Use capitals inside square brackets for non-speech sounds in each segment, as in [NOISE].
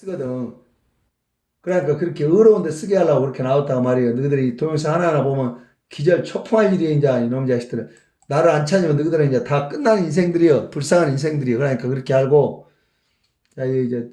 쓰거든. 그러니까 그렇게 어려운데 쓰게 하려고 그렇게 나왔다고 말이에요. 너희들이 동영상 하나하나 보면 기절 초풍할 일이 이제 이놈 자식들은. 나를 안 찾으면 너희들은 이제 다 끝나는 인생들이요. 불쌍한 인생들이요. 그러니까 그렇게 알고. 자, 이제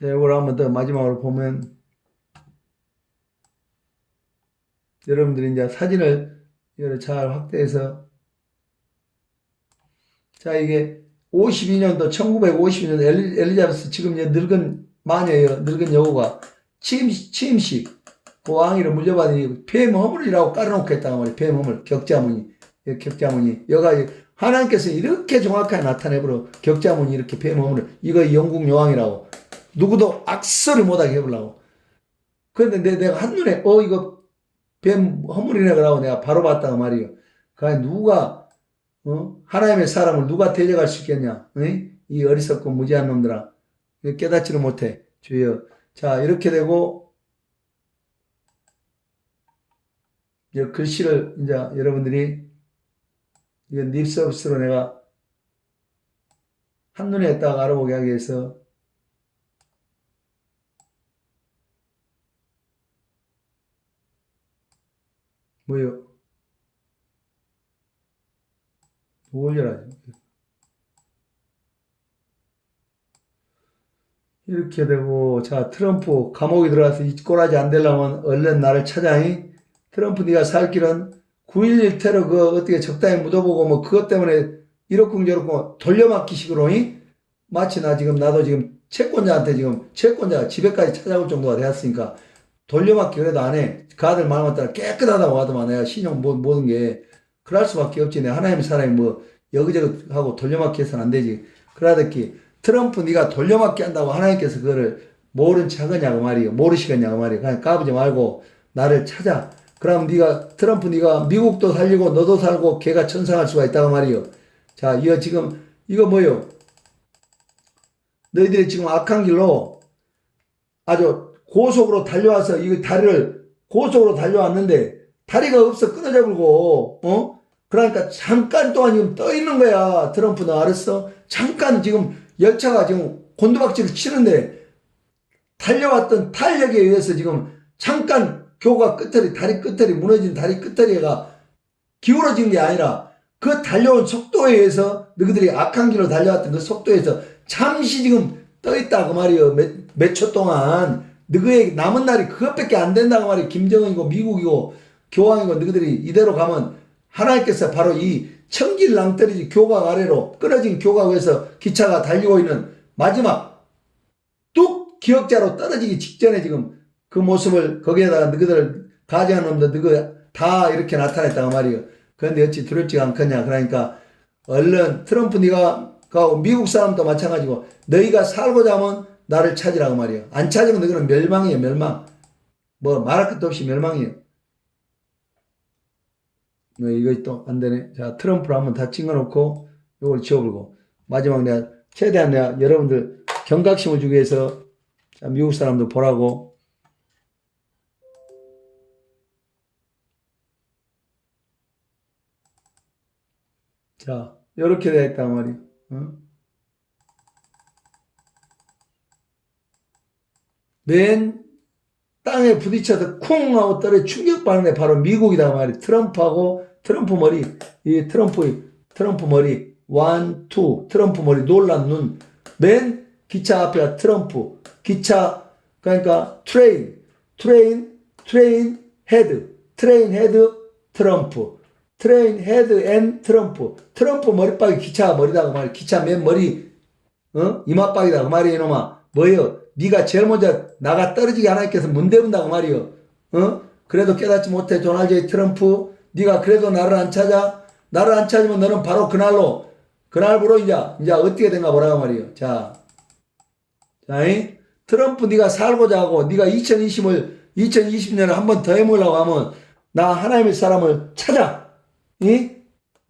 네, 이걸 한번 더 마지막으로 보면 여러분들이 이제 사진을 이거를 잘 확대해서. 자 이게 52년도 1952년 엘리, 엘리자베스 지금 이제 늙은 마녀예요. 늙은 여우가. 취임, 취임식. 그 왕위를 물려받으니 폐허물이라고 깔아놓고 했다고 말이에요. 폐허물. 격자문이 이 격자문이 여가 하나님께서 이렇게 정확하게 나타내버려 격자문이 이렇게 폐허물을 이거 영국 여왕이라고 누구도 악설을 못하게 해보려고. 그런데 내, 내가 한눈에 어 이거 뱀 허물이네 그러고 내가 바로 봤다고 말이에요. 그 누가 어? 하나님의 사람을 누가 대적할 수 있겠냐? 응? 이 어리석고 무지한 놈들아 깨닫지를 못해 주여. 자 이렇게 되고 이제 글씨를 이제 여러분들이 이거 립 서비스로 내가 한눈에 딱 알아보게 하기 위해서 뭐요? 올려라. 이렇게 되고, 자, 트럼프 감옥에 들어가서 이 꼬라지 안 되려면 얼른 나를 찾아이. 트럼프 네가 살 길은 9.11 테러 그 어떻게 적당히 묻어보고 뭐 그것 때문에 이렇고 저렇고 돌려막기 식으로 이? 마치 나 지금 나도 지금 채권자한테 지금 채권자가 집에까지 찾아올 정도가 되었으니까 돌려막기 그래도 안 해. 그 아들 말만 따라 깨끗하다고 하더만 내가 신용 모- 모든 게 그럴 수밖에 없지. 내 하나님 사람이 뭐 여기저기 하고 돌려막기 해서는 안 되지. 그러다기 트럼프 네가 돌려막기 한다고 하나님께서 그거를 모른 체 하겠냐고 말이요. 모르시겠냐고 말이요. 그냥 까부지 말고 나를 찾아. 그럼 네가 트럼프 네가 미국도 살리고 너도 살고 걔가 천상할 수가 있다고 말이요. 자, 이거 지금 이거 뭐요? 너희들이 지금 악한 길로 아주 고속으로 달려와서 이 다리를 고속으로 달려왔는데 다리가 없어 끊어져 불고 어? 그러니까 잠깐 동안 지금 떠 있는 거야 트럼프 너 알았어? 잠깐 지금 열차가 지금 곤두박질을 치는데 달려왔던 탄력에 의해서 지금 잠깐 교가 끝털이 다리 끝털이 무너진 다리 끝털이가 기울어진 게 아니라 그 달려온 속도에 의해서 너희들이 악한 길로 달려왔던 그 속도에서 잠시 지금 떠 있다 그 말이에요. 몇초 동안 너희의 남은 날이 그것밖에 안 된다고 말이에요. 김정은이고 미국이고 교황이고 너희들이 이대로 가면 하나님께서 바로 이 천길 낭떠러지 교각 아래로 끊어진 교각에서 기차가 달리고 있는 마지막 뚝 기억자로 떨어지기 직전에 지금 그 모습을 거기에다가 너희들 가져한 놈들 너희 다 이렇게 나타냈다고 말이에요. 그런데 어찌 두렵지가 않겠냐. 그러니까 얼른 트럼프 네가 미국 사람도 마찬가지고 너희가 살고자 하면 나를 찾으라고 말이에요. 안 찾으면 너희는 멸망이에요, 멸망. 뭐 말할 것도 없이 멸망이에요. 뭐 이거 또 안 되네. 자, 트럼프를 한번 다 찍어놓고 이걸 지워버리고 마지막 내가 최대한 내가 여러분들 경각심을 주기 위해서 자, 미국 사람들 보라고 자, 이렇게 되어 있단 말이에요. 어? 맨 땅에 부딪혀서 쿵 하고 떨어 충격받는 애 바로 미국이다 말이. 트럼프하고 트럼프 머리 이 트럼프 트럼프 머리. 원, 투 트럼프 머리 놀란 눈. 맨 기차 앞에가 트럼프. 기차 그러니까 트레인. 트레인 트레인 헤드. 트레인 헤드 트럼프. 트레인 헤드 앤 트럼프. 트럼프 머리박이 기차 머리다 그 말이 기차 맨 머리 어? 이마박이다 그 말이 이놈아. 뭐예요 네가 제일 먼저 나가 떨어지게 하나님께서 문대문다고 말이요. 어? 그래도 깨닫지 못해 J 트럼프 네가 그래도 나를 안 찾아 나를 안 찾으면 너는 바로 그날로 그날부로 이제 이제 어떻게 된가 보라고 말이요. 자, 자, 이? 트럼프 네가 살고자 하고 네가 2020을 2020년을 한 번 더 해보려고 하면 나 하나님의 사람을 찾아. 이?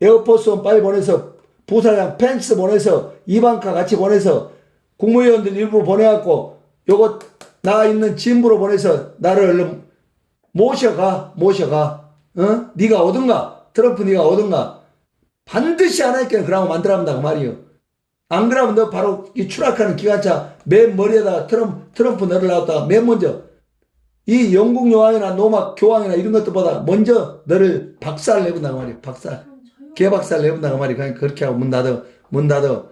에어포스 원 빨리 보내서 부사장 펜스 보내서 이방카 같이 보내서 국무위원들 일부 보내갖고 요거 나 있는 진부로 보내서 나를 얼른 모셔가 모셔가 어 네가 오든가 트럼프 네가 오든가 반드시 안 하니까 그러고 만들어 한다고 말이요. 안 그러면 너 바로 이 추락하는 기관차 맨 머리에다가 트럼프, 트럼프 너를 놨다가 맨 먼저 이 영국 여왕이나 노막 교황이나 이런 것들보다 먼저 너를 박살 내본다고 말이야. 박살. 개박살 내본다고 말이야. 그냥 그렇게 하고 문 닫아. 문 닫아.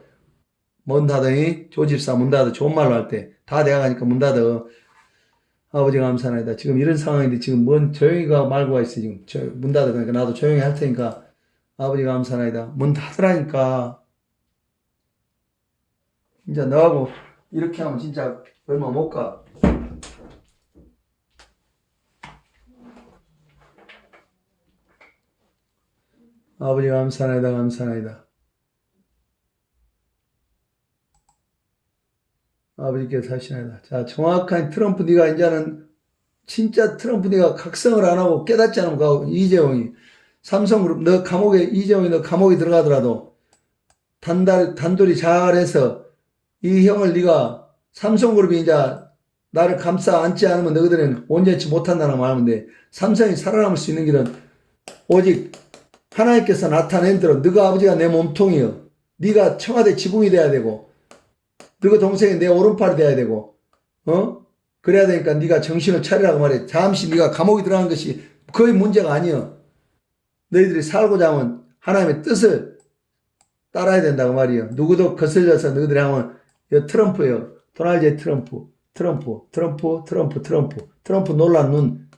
문 닫으니 조집사 문 닫아. 좋은 말로 할 때. 다 내가 가니까 문 닫아. 아버지 감사합니다. 지금 이런 상황인데 지금 뭔 조용히 가 말고가 있어 지금. 저, 문 닫아. 그러니까 나도 조용히 할 테니까 아버지 감사합니다. 문 닫으라니까. 진짜 너하고 이렇게 하면 진짜 얼마 못 가. 아버지 감사합니다. 감사합니다. 아버지께서 하시나이다. 자, 정확한 트럼프 네가 이제는 진짜 트럼프 네가 각성을 안 하고 깨닫지 않으면 가고 이재용이 삼성그룹 너 감옥에 이재용이 너 감옥에 들어가더라도 단달 단돌이 잘해서 이 형을 네가 삼성그룹이 이제 나를 감싸 안지 않으면 너희들은 온전치 못한다는 말하면 돼. 삼성이 살아남을 수 있는 길은 오직 하나님께서 나타낸 대로 너가 아버지가 내 몸통이요. 네가 청와대 지붕이 돼야 되고 너가 동생이 내 오른팔이 돼야 되고 어? 그래야 되니까 네가 정신을 차리라고 말해. 잠시 네가 감옥에 들어간 것이 거의 문제가 아니여. 너희들이 살고자 하면 하나님의 뜻을 따라야 된다고 말이요. 누구도 거슬려서 너희들이 하면 이 트럼프요. 도널드. 트럼프, 트럼프, 트럼프, 트럼프, 트럼프, 트럼프 놀란 눈,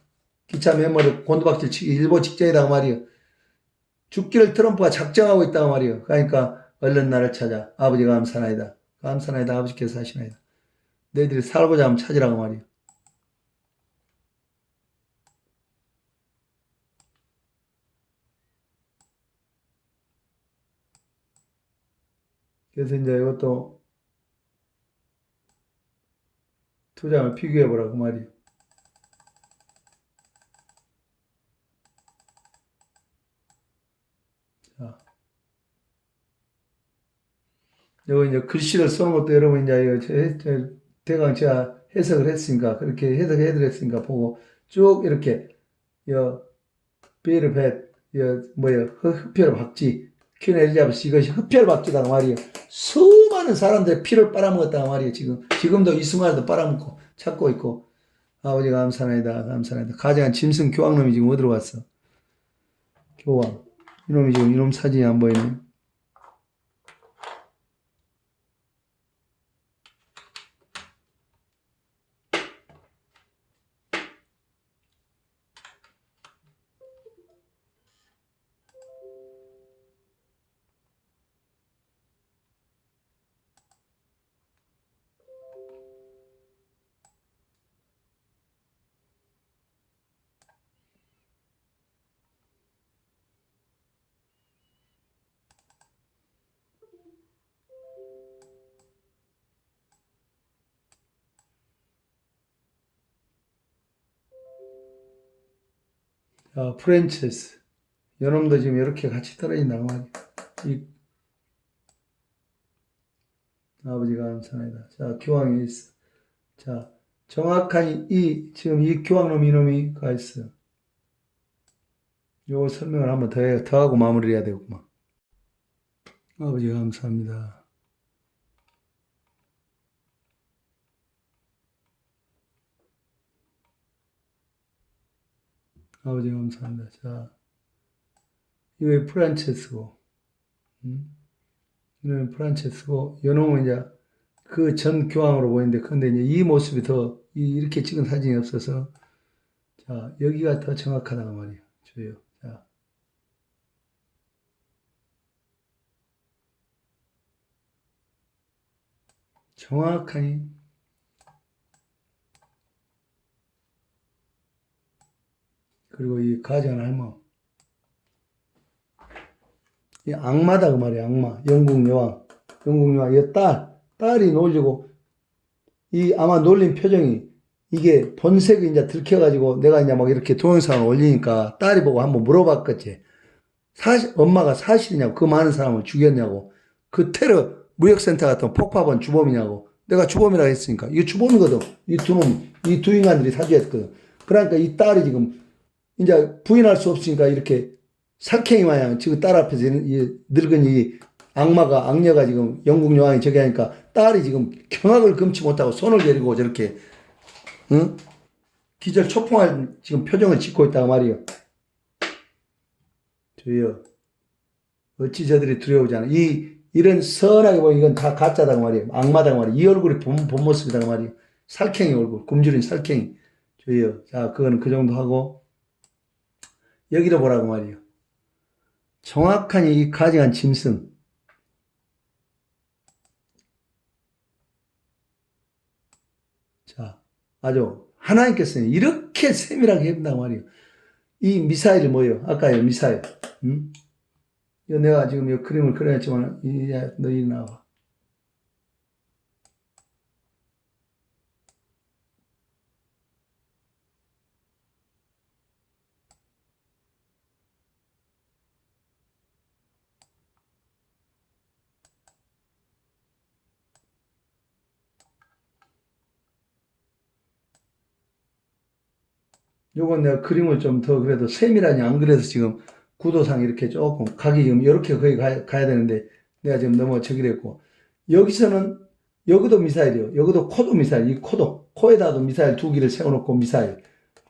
기차 메모리 곤두박질 치기 일보 직전이다 말이요. 죽기를 트럼프가 작정하고 있다고 말이요. 그러니까 얼른 나를 찾아. 아버지가 감사나이다. 감사나이다. 아버지께서 하시나이다. 너희들이 살고자 하면 찾으라고 말이요. 그래서 이제 이것도 투장을 비교해 보라고 말이요. 자. 이거 이제 글씨를 쓰는 것도 여러분 이제 대강 제가 해석을 했으니까 그렇게 해석해 드렸으니까 보고 쭉 이렇게 여 비를 뱃, 여 뭐야 흡혈 박쥐 퀸 엘리자베스 이것이 흡혈 박쥐다 말이에요. 수많은 사람들의 피를 빨아먹었다 말이에요. 지금 지금도 이 순간에도 빨아먹고 찾고 있고 아버지 감사합니다. 감사합니다. 가장 짐승 교황놈이 지금 어디로 갔어? 교황 이놈이 지금 이놈 사진이 안 보이네. 자, 프랜체스. 요놈도 지금 이렇게 같이 떨어진다고 말이야. 이, 아버지가 감사합니다. 자, 교황이 있어. 자, 정확한 이, 지금 이 교황놈 이놈이 가 있어. 요 설명을 한번 더 해, 더 하고 마무리를 해야 되겠구만. 아버지 감사합니다. 아버지 감사합니다. 자, 이거 프란체스고, 음? 이는 프란체스고, 요놈은 이제 그 전 교황으로 보이는데, 근데 이제 이 모습이 더, 이- 이렇게 찍은 사진이 없어서, 자, 여기가 더 정확하다고 말이에요. 줘요. 자. 정확하니, 그리고 이 가장 할머. 이 악마다 그 말이야, 악마. 영국 여왕. 영국 여왕. 이 딸, 딸이 놀리고, 이 아마 놀린 표정이, 이게 본색이 이제 들켜가지고 내가 이제 막 이렇게 동영상을 올리니까 딸이 보고 한번 물어봤겠지. 사실, 엄마가 사실이냐고, 그 많은 사람을 죽였냐고, 그 테러 무역센터 같은 폭파본 주범이냐고, 내가 주범이라고 했으니까, 이게 주범이거든. 이 두 놈, 이 두 인간들이 사주했거든. 그러니까 이 딸이 지금 이제 부인할 수 없으니까 이렇게 살쾡이 마냥 지금 딸 앞에서 이 늙은 이 악마가 악녀가 지금 영국 여왕이 저기 하니까 딸이 지금 경악을 금치 못하고 손을 내리고 저렇게 응? 기절 초풍할 지금 표정을 짓고 있다고 말이요. 주여 어찌 저들이 두려우지 않아. 이 이런 선하게 보면 이건 다 가짜다고 말이에요. 악마다고 말이에요. 이 얼굴이 본, 본 모습이다고 말이에요. 살쾡이 얼굴, 굶주린 살쾡이. 주여. 자, 그거는 그 정도 하고 여기도 보라고 말이에요. 정확한 이 가증한 짐승. 자, 아주 하나님께서는 이렇게 세밀하게 해본다고 말이에요. 이 미사일이 뭐예요? 아까요, 미사일. 응? 이거 내가 지금 이 그림을 그려냈지만, 이제 너희 나와. 요건 내가 그림을 좀 더 그래도 세밀하니 안 그래서 지금 구도상 이렇게 조금 각이 지금 이렇게 거의 가야, 가야 되는데 내가 지금 너무 저기를 했고 여기서는 여기도 미사일이요. 여기도 코도 미사일, 이 코도 코에다도 미사일 두 개를 세워놓고 미사일,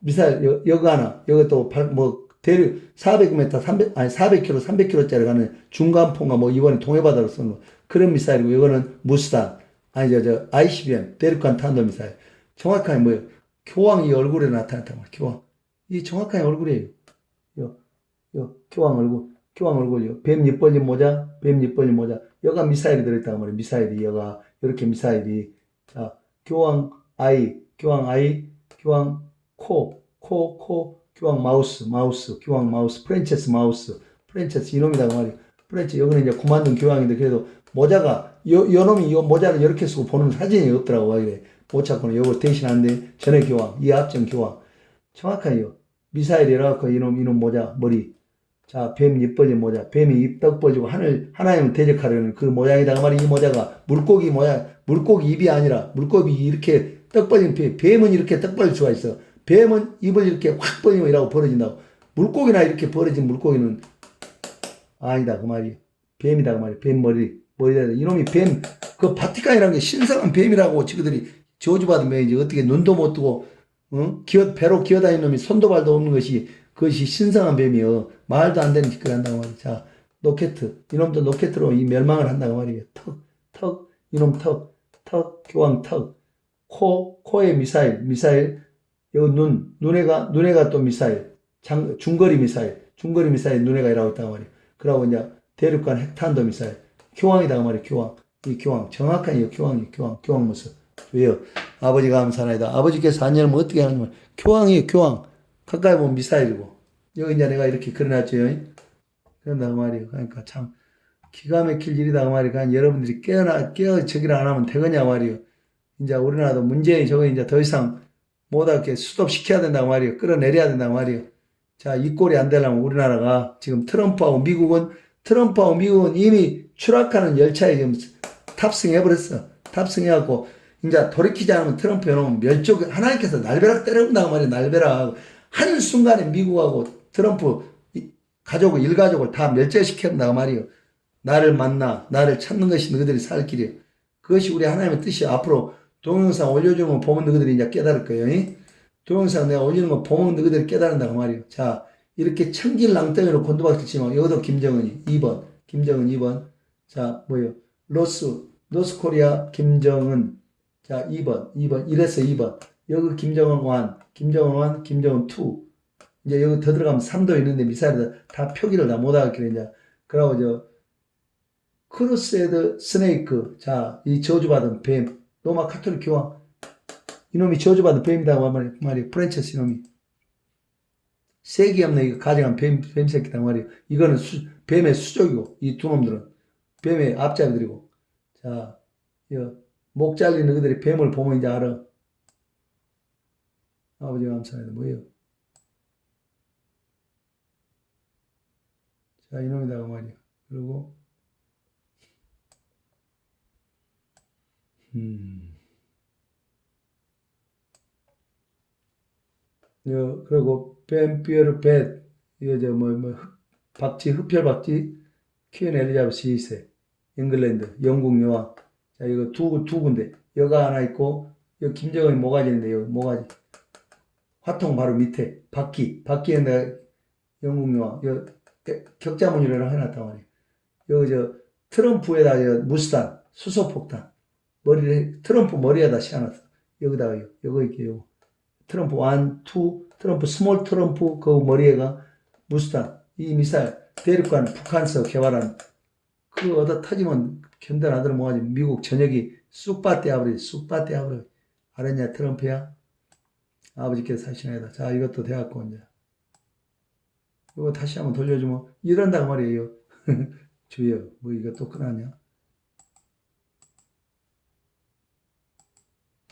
미사일 여, 여기 하나, 여기 또뭐 대륙 400m, 300 아니 400km, 300km짜리 가는 중간포가 뭐 이번에 동해바다로 쏘는 거. 그런 미사일이고 이거는 무스탄 아니 저저 ICBM 대륙간 탄도 미사일. 정확하게 뭐예요? 교황이 얼굴에 나타났단 말이에요. 교황. 이 정확하게 얼굴이에요. 요, 요, 교황 얼굴. 교황 얼굴이요. 뱀 입 벌린 모자, 뱀 입 벌린 모자. 여가 미사일이 들어있단 말이에요. 미사일이, 여가. 이렇게 미사일이. 자, 교황 아이, 교황 아이, 교황 코, 코, 코, 교황 마우스, 마우스, 교황 마우스, 프렌체스 마우스, 프렌체스 이놈이다 그 말이에요. 프렌체, 여기는 이제 구만둔 교황인데 그래도 모자가, 요, 요 놈이 요 모자를 이렇게 쓰고 보는 사진이 없더라고. 이래. 못 찾고는 요걸 대신하는데 전에 교황, 이합정 교황. 정확하게요. 미사일이라고 이놈, 이놈 모자, 머리. 자, 뱀입 벌린 모자. 뱀이 입 떡 벌리고 하늘, 하나님을 대적하려는 그 모양이다. 말이 이 모자가 물고기 모양, 물고기 입이 아니라 물고기 이렇게 떡 벌린 뱀. 뱀은 이렇게 떡 벌릴 수가 있어. 뱀은 입을 이렇게 확 벌리면 이라고 벌어진다고. 물고기나 이렇게 벌어진 물고기는 아니다. 그 말이. 뱀이다. 그 말이. 뱀 머리. 머리다. 이놈이 뱀, 그 바티칸이라는 게 신성한 뱀이라고 지그들이 저주받은 뱀이지. 어떻게 눈도 못 뜨고, 어? 기어, 배로 기어다니는 놈이 손도 발도 없는 것이 그것이 신성한 뱀이여. 말도 안 되는 짓을 한다고 말이야. 자, 로켓. 이놈도 로켓으로 이 멸망을 한다고 말이에요. 턱, 턱, 이놈 턱, 턱, 교황 턱. 코, 코에 미사일, 미사일. 여기 눈, 눈에가, 눈에가 또 미사일. 장, 중거리 미사일. 중거리 미사일 눈에가 일하고 있다고 말이에요. 그러고 이제 대륙간 핵탄도 미사일. 교황이다 말이에요. 교황. 이 교황. 정확한 이 교황이 교황. 교황 모습. 왜요? 아버지가 감사나이다. 아버지께서 안녕을 어떻게 하냐면 교황이에요. 교황. 가까이 보면 미사일이고. 여기 이제 내가 이렇게 그려놨죠. 그런다고 말이에요. 그러니까 참 기가 막힐 일이다 말이에요. 그러니까 여러분들이 깨어나 깨어 저기를 안 하면 되겠냐 말이에요. 이제 우리나라도 문제의 저거 이제 더 이상 못하게 수습시켜야 된다고 말이에요. 끌어내려야 된다고 말이에요. 자, 이 꼴이 안 되려면 우리나라가 지금 트럼프하고 미국은 트럼프하고 미국은 이미 추락하는 열차에 지금 탑승해버렸어. 탑승해갖고 이제 돌이키지 않으면 트럼프 여러분 멸족 하나님께서 날벼락 때려온다고 말이에요. 날벼락 한 순간에 미국하고 트럼프 가족을 일가족을 다 멸절시킨다고 말이에요. 나를 만나 나를 찾는 것이 너희들이 살 길이에요. 그것이 우리 하나님의 뜻이에요. 앞으로 동영상 올려주는 거 보면 너희들이 이제 깨달을 거예요. 이? 동영상 내가 올리는 거 보면 너희들이 깨달은다고 말이에요. 자 이렇게 천길낭덩이로 곤두박질 치면 여기도 김정은이 2번 김정은 2번 자 뭐예요 로스 노스 코리아 김정은 자 2번 2번 이래서 2번. 여기 김정은 1 김정은 1 김정은 2 이제 여기 더 들어가면 3도 있는데 미사일을 다 표기를 다 못하겠길래 이제. 그러고 저 크루세드 스네이크. 자 이 저주받은 뱀. 로마 카톨릭 교황. 이놈이 저주받은 뱀이다고 말이 말이 프랜체스 이놈이. 색이 없는 이거 가져간 뱀, 뱀 새끼다 말이에요. 이거는 수, 뱀의 수족이고, 이 두 놈들은. 뱀의 앞잡이들이고. 자, 이거, 목 잘리는 그들이 뱀을 보면 이제 알아. 아버지 감사합니다. 뭐예요? 자, 이놈이다, 그 말이야. 그리고, 음. 여, 그리고 뱀, 삐어르, 뱃, 이거 저, 뭐, 뭐, 박쥐, 흡혈 박쥐, 퀸 엘리자베스 2세, 잉글랜드, 영국 여왕. 자, 이거 두, 두 군데. 여가 하나 있고, 여기 김정은이 모가지 있는데, 여기 모가지. 화통 바로 밑에, 바퀴, 바퀴에 내가 영국 여왕, 여기 격자무늬를 해놨단 말이에요. 여기 저 트럼프에다 저 무스탄, 수소폭탄. 머리를, 트럼프 머리에다 씌워놨어. 여기다가, 요, 요거 이렇게, 요거. 트럼프 원, 투, 트럼프, 스몰 트럼프, 그 머리에가 무스탄. 이 미사일, 대륙간 북한서 개발한, 그거 얻어 견뎌 안 들어 뭐하지. 미국 전역이 쑥밭 떼어버리. 알았냐, 트럼프야? 아버지께서 애다. 자, 이것도 돼갖고, 이제. 이거 다시 한번 돌려주면, 이런다, 그 말이에요. [LAUGHS] 주여, 뭐 이거 또 끝났냐?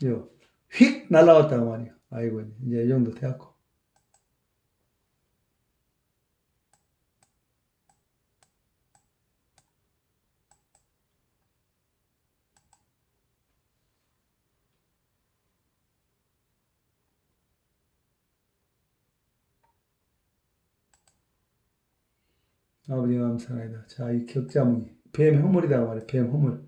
요, 휙 날라왔다, 그 말이야. 아이고, 이제 이 정도 돼갖고. 아버지 감사합니다. 자, 이 격자무늬. 뱀 허물이다 말이야. 뱀 허물.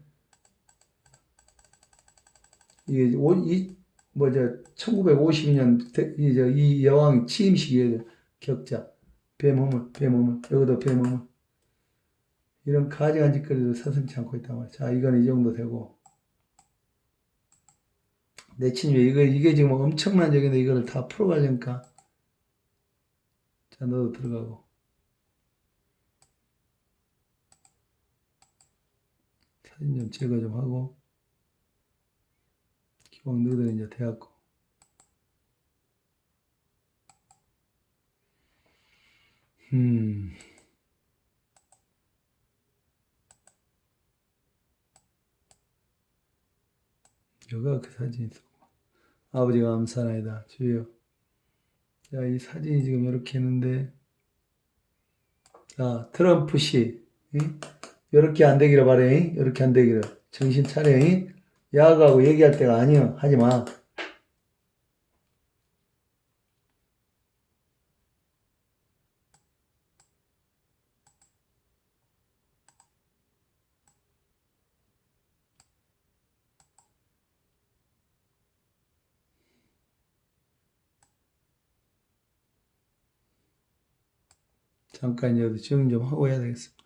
이게 오, 이, 뭐, 저, 1952년, 이, 저, 이 여왕 취임식에 격자. 뱀 허물, 뱀 허물. 여기도 뱀 허물. 이런 가증한 짓거리도 서슴지 않고 있단 말이야. 자, 이건 이 정도 되고. 내 친구에 이거, 이게 지금 엄청난 적인데 이거를 다 풀어가려니까. 자, 너도 들어가고. 사진 좀 제거 좀 하고 기왕 너희들 이제 돼갖고. 음. 여가 그 사진이 있었고 아버지가 감사나이다. 주여. 자 이 사진이 지금 이렇게 있는데 자 트럼프 씨 응? 이렇게 안 되기를 바래. 이렇게 안 되기를. 정신 차려. 야하고 얘기할 때가 아니여. 하지 마. 잠깐 이제 정리 좀 하고 해야 되겠어.